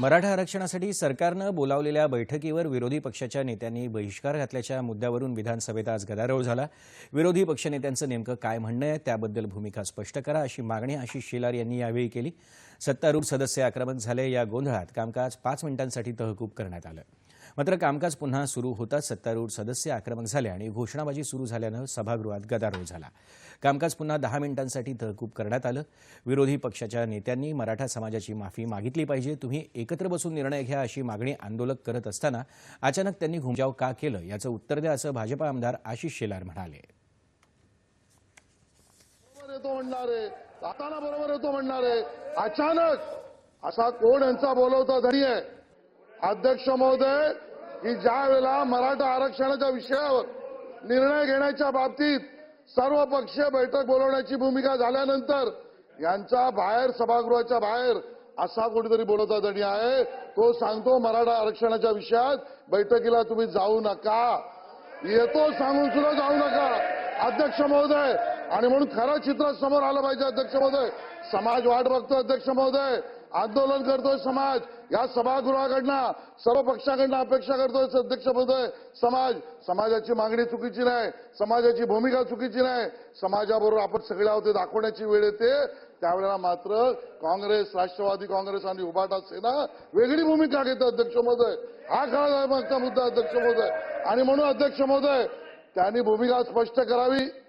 मराठा आरक्षणासाठी सरकारनं बोलावलेल्या बैठकीवर विरोधी पक्षाच्या नेत्यांनी बहिष्कार घातल्याच्या मुद्द्यावरून विधानसभेत आज गदारोळ झाला. विरोधी पक्षनेत्यांचं नेमकं काय म्हणणं आहे त्याबद्दल भूमिका स्पष्ट करा अशी मागणी आशिष शेलार यांनी यावेळी केली. सत्तारूढ सदस्य आक्रमक झाले या गोंधळात कामकाज पाच मिनिटांसाठी तहकूब करण्यात आलं. मात्र कामकाज पुन्हा सुरू होताच सत्तारूढ सदस्य आक्रमक झाले आणि घोषणाबाजी सुरू झाल्यानं सभागृहात गदारोळ झाला. कामकाज पुन्हा दहा मिनिटांसाठी तहकूब करण्यात आलं. विरोधी पक्षाच्या नेत्यांनी मराठा समाजाची माफी मागितली पाहिजे. तुम्ही एकत्र बसून निर्णय घ्या अशी मागणी आंदोलक करत असताना अचानक त्यांनी घुमजाव का केलं याचं उत्तर द्या असं भाजपा आमदार आशिष शेलार म्हणाले. जाताना बरोबर येतो आहे. अचानक असा कोण यांचा बोलवता धनी आहे अध्यक्ष महोदय की ज्या वेळेला मराठा आरक्षणाच्या विषयावर निर्णय घेण्याच्या बाबतीत सर्व पक्षीय बैठक बोलवण्याची भूमिका झाल्यानंतर यांचा बाहेर सभागृहाच्या बाहेर असा कोणीतरी बोलवता धनी आहे तो सांगतो मराठा आरक्षणाच्या विषयात बैठकीला तुम्ही जाऊ नका. येतो सांगून सुद्धा जाऊ नका. अध्यक्ष महोदय आणि म्हणून खरं चित्र समोर आलं पाहिजे अध्यक्ष महोदय. समाज वाट बघतो अध्यक्ष महोदय. आंदोलन करतोय समाज. या सभागृहाकडनं सर्व पक्षाकडनं अपेक्षा करतोय अध्यक्ष महोदय. समाज समाजाची मागणी चुकीची नाही. समाजाची भूमिका चुकीची नाही. समाजाबरोबर आपण सगळ्या होते दाखवण्याची वेळ येते. त्यावेळेला मात्र काँग्रेस राष्ट्रवादी काँग्रेस आणि उभाटा सेना वेगळी भूमिका घेते अध्यक्ष महोदय. हा खरा मागचा मुद्दा अध्यक्ष महोदय. आणि म्हणून अध्यक्ष महोदय त्यांनी भूमिका स्पष्ट करावी.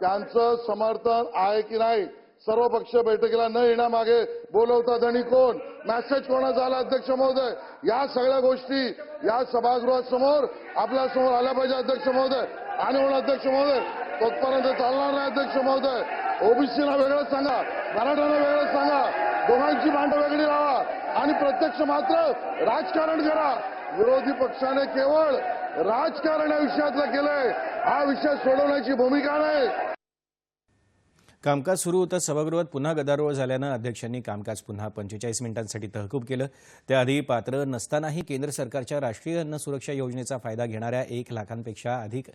त्यांचं समर्थन आहे की नाही? सर्व पक्ष बैठकीला न येण्यामागे बोलवता धनी कोण? मॅसेज कोणाचा आला अध्यक्ष महोदय? या सगळ्या गोष्टी या सभागृहासमोर आपल्यासमोर आल्या पाहिजे अध्यक्ष महोदय. आणि म्हणून अध्यक्ष महोदय तोपर्यंत चालणार नाही अध्यक्ष महोदय. ओबीसीला वेगळं सांगा मराठ्यांना वेगळं सांगा दोघांची भांडं वेगळी लावा आणि प्रत्यक्ष मात्र राजकारण करा. विरोधी पक्षाने केवळ राजकारण या विषयातलं केलंय. हा विषय सोडवण्याची भूमिका नाही. कामकाज सुरू होतं सभागृहात. पुन्हा गदारोळ झाल्यानं अध्यक्षांनी कामकाज पुन्हा पंचेचाळीस मिनिटांसाठी तहकूब केलं. त्याआधी पात्र नसतानाही केंद्र सरकारच्या राष्ट्रीय अन्न सुरक्षा योजनेचा फायदा घेणाऱ्या एक लाखांपेक्षा अधिक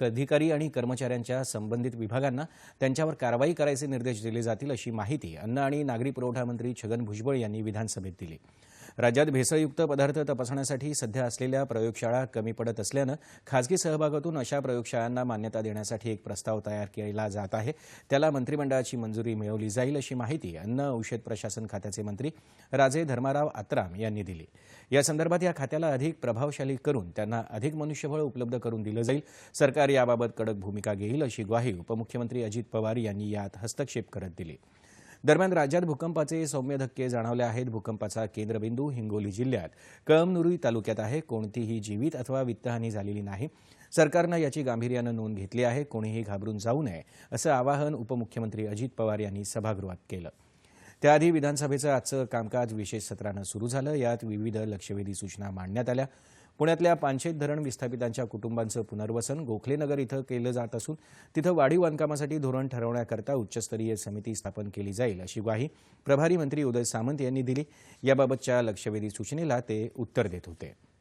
अधिकारी आणि कर्मचाऱ्यांच्या संबंधित विभागांना त्यांच्यावर कारवाई करायचे निर्देश दिले जातील अशी माहिती अन्न आणि नागरी पुरवठा मंत्री छगन भुजबळ यांनी विधानसभेत दिली. राज्यात भेसळयुक्त पदार्थ तपासण्यासाठी सध्या असलेल्या प्रयोगशाळा कमी पडत असल्यानं खासगी सहभागातून अशा प्रयोगशाळांना मान्यता देण्यासाठी एक प्रस्ताव तयार केला जात आहे. त्याला मंत्रिमंडळाची मंजुरी मिळवली जाईल अशी माहिती अन्न औषध प्रशासन खात्याचे मंत्री राजे धर्माराव आत्राम यांनी दिली. या संदर्भात या खात्याला अधिक प्रभावशाली करून त्यांना अधिक मनुष्यबळ उपलब्ध करून दिलं जाईल. सरकार याबाबत कडक भूमिका घेईल अशी ग्वाही उपमुख्यमंत्री अजित पवार यांनी यात हस्तक्षेप करत दिली. दरम्यान राज्यात भूकंपाचे सौम्य धक्के जाणवले आहेत. भूकंपाचा केंद्रबिंदू हिंगोली जिल्ह्यात. कळमनुरी तालुक्यात आहे. कोणतीही जीवित अथवा वित्तहानी झालेली नाही. सरकारनं याची गांभीर्यानं नोंद घेतली आहे. कोणीही घाबरून जाऊ नये असं आवाहन उपमुख्यमंत्री अजित पवार यांनी सभागृहात केलं. त्याआधी विधानसभेचं आजचं कामकाज विशेष सत्रानं सुरू झालं. यात विविध लक्षवेधी सूचना मांडण्यात आल्या. पुण्यातल्या पानशेत धरण विस्थापितांच्या कुटुंबांचं पुनर्वसन गोखलेनगर इथं केलं जात असून तिथं वाढीव बांधकामासाठी धोरण ठरवण्याकरता उच्चस्तरीय समिती स्थापन केली जाईल अशी ग्वाही प्रभारी मंत्री उदय सामंत यांनी दिली. याबाबतच्या लक्षवेधी सूचनेला ते उत्तर देत होते.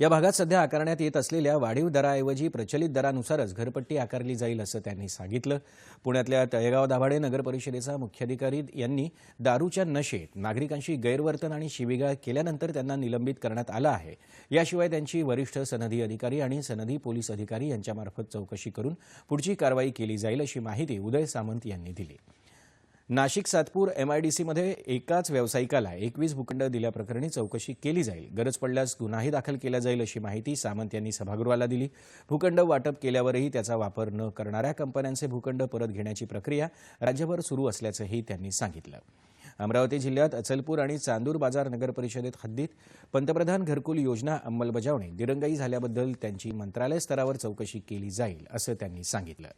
या भागात सध्या आकारण्यात येत असलेल्या वाढीव दराऐवजी प्रचलित दरानुसारच घरपट्टी आकारली जाईल असं त्यांनी सांगितलं. पुण्यातल्या तळेगाव दाभाडे नगर परिषदेचा मुख्याधिकारी यांनी दारूच्या नशेत नागरिकांशी गैरवर्तन आणि शिवीगाळ केल्यानंतर त्यांना निलंबित करण्यात आलं आहे. याशिवाय त्यांची वरिष्ठ सनदी अधिकारी आणि सनदी पोलीस अधिकारी यांच्यामार्फत चौकशी करून पुढची कारवाई केली जाईल अशी माहिती उदय सामंत यांनी दिली. नाशिक सातपूर एमआयडीसीमध्ये एकाच व्यावसायिकाला एकवीस भूखंड दिल्याप्रकरणी चौकशी केली जाईल. गरज पडल्यास गुन्हाही दाखल केला जाईल अशी माहिती सामंत यांनी सभागृहाला दिली. भूखंड वाटप केल्यावरही त्याचा वापर न करणाऱ्या कंपन्यांचे भूखंड परत घेण्याची प्रक्रिया राज्यभर सुरू असल्याचंही त्यांनी सांगितलं. अमरावती जिल्ह्यात अचलपूर आणि चांदूर बाजार नगर परिषदेत हद्दीत पंतप्रधान घरकुल योजना अंमलबजावणी दिरंगाई झाल्याबद्दल त्यांची मंत्रालय स्तरावर चौकशी केली जाईल असं त्यांनी सांगितलं.